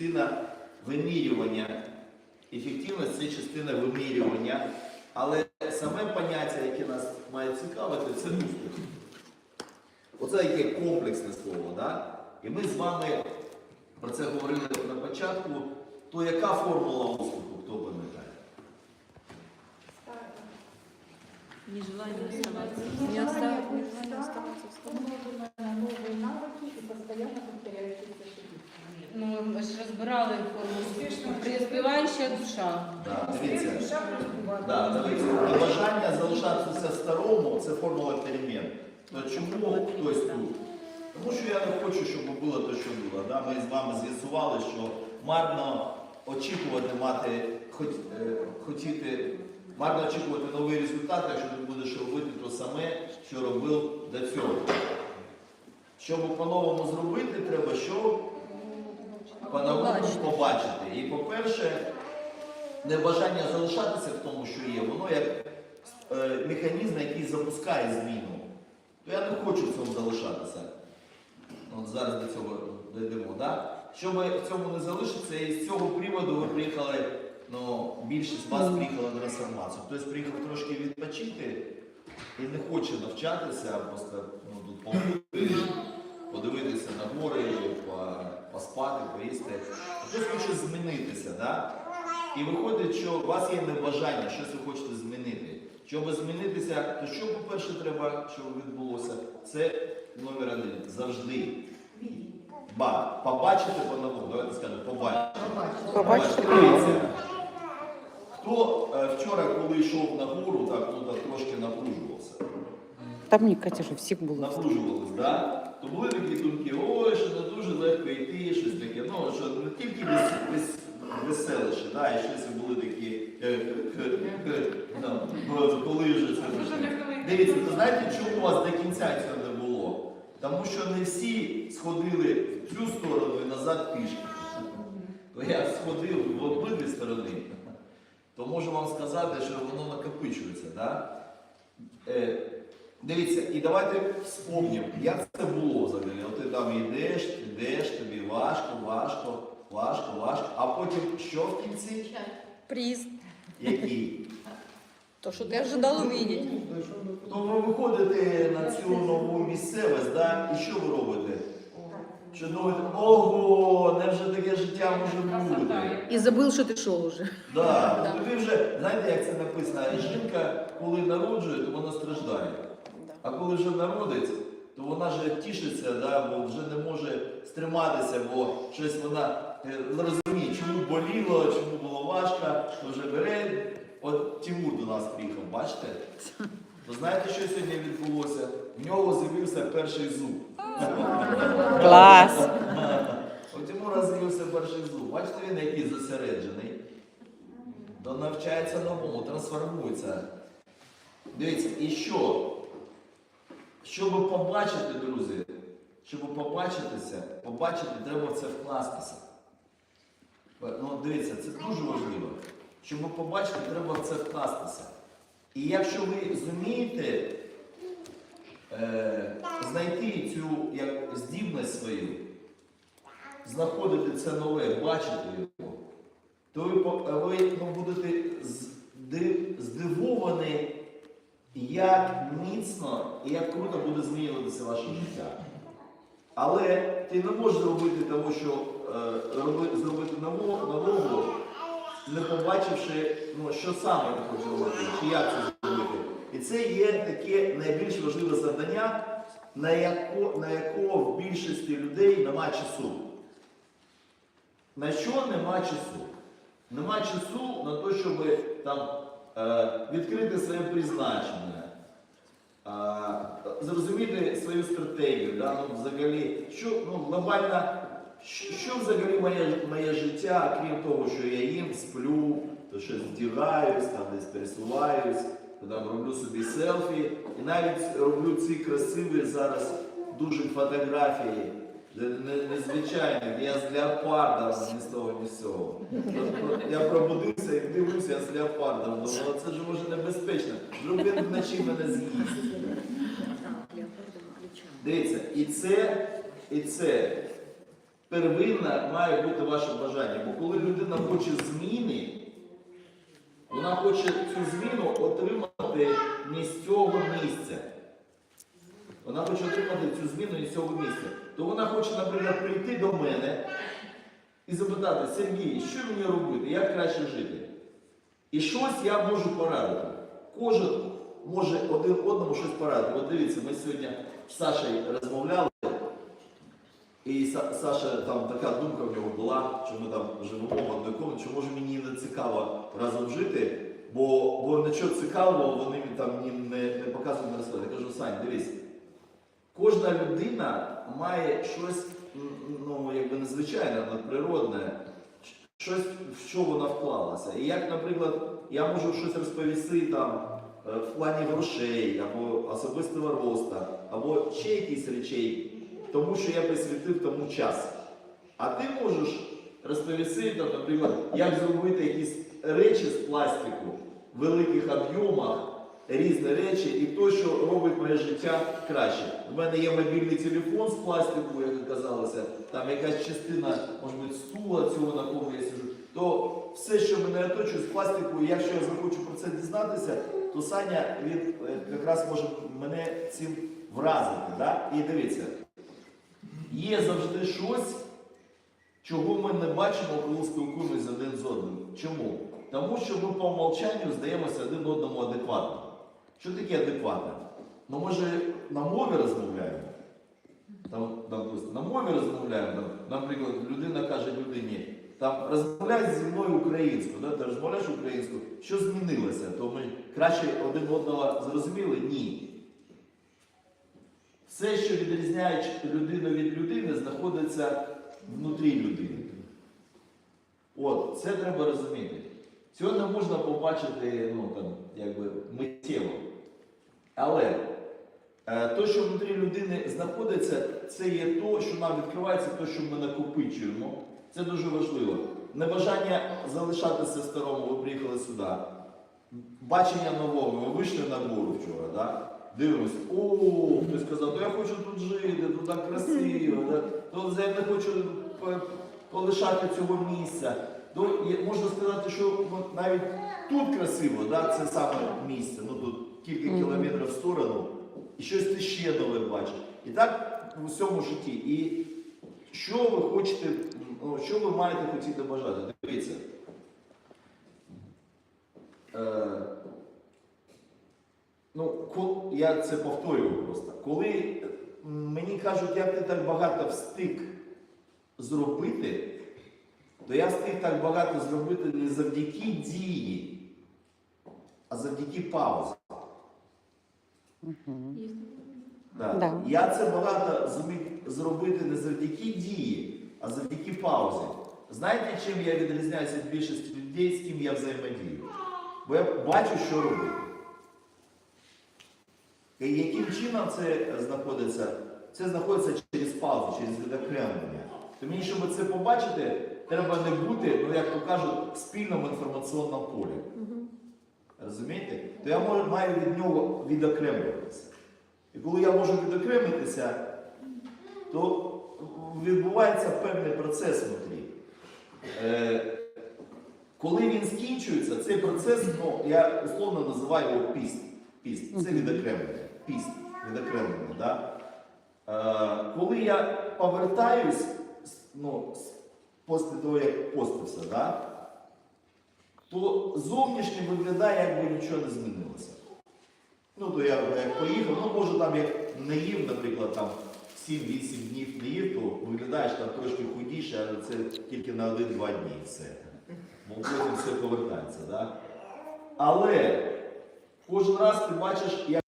частина вимірювання. Ефективність це частина вимірювання. Але саме поняття, яке нас має цікавити, це успіх. Оце яке комплексне слово. Да? І ми з вами про це говорили на початку. То яка формула успіху, хто пам'ятає? Оставаться. Розбирали форму успішного. Душа. Да, дивіться. Да, дивіться. І бажання залишатися старому це формула перемін. То чому хтось тут? Тому що я не хочу, щоб було те, що було. Да? Ми з вами з'ясували, що марно очікувати мати, хоч, е, хотіти, марно очікувати новий результат, якщо ти будеш робити те саме, що робив до цього. Щоб по-новому зробити, треба що? По-новому Побачити. побачити. І по-перше, небажання залишатися в тому, що є, воно як е, механізм, який запускає зміну. То я не хочу в цьому залишатися. От зараз до цього дійдемо. Да? Щоб в цьому не залишитися, і з цього приводу ви приїхали, ну, більшість з вас приїхала на трансформацію. Хтось приїхав трошки відпочити і не хоче навчатися, а просто ну, тут побути, подивитися на гори, поспати, поїсти. Хтось хоче змінитися. Да? І виходить, що у вас є небажання, щось ви хочете змінити. Щоб змінитися, то що, по-перше, треба, щоб відбулося? Це номер один. Завжди. Ба, побачити по-новому. Давайте скажемо, побачити. Побачити Дивіться. Хто е, вчора, коли йшов на гору, так, ну, так трошки напружувався. Там мені Катя ж всіх було. Напружувались, да? то були такі думки, ой, що не дуже легко йти, щось таке. Ну, що не тільки вес, вес, веселище, да, і щось були такі, е, е, ну, коли вже це вже. Дивіться, то знаєте, чому у вас до кінця цього не було? Тому що не всі сходили в цю сторону і назад пішки. То я сходив в обидві сторони, то можу вам сказати, що воно накопичується. Да? Е, дивіться, і давайте вспомнимо, як це було взагалі. От ти там йдеш, йдеш, тобі важко, важко, важко, важко, а потім що в кінці? Приз. Який? То, що ти ожидал увидеть. То ви виходите на цю нову місцевість, да? і що ви робите? Що думаєте, ого, невже таке життя може бути? І забув, що ти йшов уже. Да. Тобі вже, знаєте, як це написано, жінка, коли народжує, то вона страждає. А коли вже народить, то вона вже тішиться, да, бо вже не може стриматися, бо щось вона е, не розуміє, чому боліло, чому було важко, то вже бере. От Тимур до нас приїхав, бачите? Ви знаєте, що сьогодні відбулося? В нього з'явився перший зуб. Клас. У Тимура з'явився перший зуб. Бачите, він який зосереджений. То навчається новому, трансформується. Дивіться, і що? Щоб побачити, друзі, щоб побачитися, побачити, треба це вкластися. Ну, дивіться, це дуже важливо. Щоб побачити, треба це вкластися. І якщо ви зумієте е, знайти цю як здібність свою, знаходити це нове, бачити його, то ви, ви ну, будете зди- здивовані, як міцно і як круто буде змінюватися ваше життя. Але ти не можеш зробити того, що е, роби- зробити нового, не побачивши, ну, що саме ти хочеш робити, чи як це зробити. І це є таке найбільш важливе завдання, на, яко, на якого в більшості людей немає часу. На що нема часу? Нема часу на те, щоб там, відкрити своє призначення, е, зрозуміти свою стратегію, да? ну, взагалі, що ну, глобально, що взагалі моє, моє життя, крім того, що я їм, сплю, то щось вдягаюсь, там десь пересуваюсь, там роблю собі селфі. І навіть роблю ці красиві зараз дуже фотографії. Не- не- я з леопардом ні з того, ні з цього. Я пробудився і дивлюся я з леопардом. Думаю, це ж може небезпечно. Він вночі мене з'їсть. Дивіться, і це, і це первинне має бути ваше бажання. Бо коли людина хоче зміни, вона хоче цю зміну отримати не з цього місця. Вона хоче отримати цю зміну не з цього місця. То вона хоче, наприклад, прийти до мене і запитати, Сергій, що мені робити, як краще жити? І щось я можу порадити. Кожен може один одному щось порадити. От дивіться, ми сьогодні з Сашею розмовляли, і Саша там така думка в нього була, що ми там живемо в одному, що може мені не цікаво разом жити, бо, бо нічого цікавого вони там мені не, не показують не розказують. Я кажу, Сань, дивись, кожна людина має щось ну, якби незвичайне, надприродне, щось, в що вона вклалася. І як, наприклад, я можу щось розповісти там е, в плані грошей, або особистого росту, або ще якісь речей, тому що я присвятив тому час. А ти можеш розповісти, там, наприклад, як зробити якісь речі з пластику в великих об'ємах, різні речі, і то, що робить моє життя краще. У мене є мобільний телефон з пластику, як оказалося, там якась частина, може бути, стула цього, на кому я сиджу. То все, що мене оточує з пластику, якщо я захочу про це дізнатися, то Саня він е, якраз може мене цим вразити. Да? І дивіться, є завжди щось, чого ми не бачимо, коли спілкуємося один з одним. Чому? Тому що ми по умовчанню здаємося один одному адекватним. Що таке адекватне? Ну, ми же на мові розмовляємо. Там, на мові розмовляємо. Наприклад, людина каже людині, там розмовляй зі мною українською, да? ти розмовляєш українською, що змінилося? То ми краще один одного зрозуміли? Ні. Все, що відрізняє людину від людини, знаходиться внутрі людини. От, це треба розуміти. Цього не можна побачити ну, там, якби, миттєво. Але е, то, що внутрі людини знаходиться, це є то, що нам відкривається, то, що ми накопичуємо. Це дуже важливо. Небажання залишатися старому, ви приїхали сюди. Бачення нового, ми вийшли на гору вчора, да? дивимось, о, хтось сказав, то я хочу тут жити, тут так красиво, да? то я не хочу полишати цього місця. То можна сказати, що навіть тут красиво, да? це саме місце, ну тут кілька кілометрів в сторону, і щось ти ще нове бачиш. І так в усьому житті. І що ви хочете, ну, що ви маєте хотіти бажати? Дивіться. Е, ну, кол- я це повторюю просто. Коли мені кажуть, як ти так багато встиг зробити, то я встиг так багато зробити не завдяки дії, а завдяки паузі. Так. Да. Я це багато зміг зробити не завдяки дії, а завдяки паузі. Знаєте, чим я відрізняюся від більшості людей, з ким я взаємодію? Бо я бачу, що робити. І яким чином це знаходиться? Це знаходиться через паузу, через відокремлення. То мені, щоб це побачити, треба не бути, ну як то кажуть, в спільному інформаційному полі. Розумієте? То я можу- маю від нього відокремлюватися. І коли я можу відокремитися, то відбувається певний процес внутрі. Е, коли він скінчується, цей процес, ну, я условно називаю його піст. Піст. Це відокремлення. Піст. Відокремлення. Да? Е, коли я повертаюсь, ну, після того, як постився, да? То зовнішнє виглядає, якби нічого не змінилося. Ну, то я як поїхав, ну може там як не їв, наприклад, там 7-8 днів не їв, то виглядаєш там трошки худіше, але це тільки на 1-2 дні все. Бо потім все повертається. Да? Але кожен раз ти бачиш, як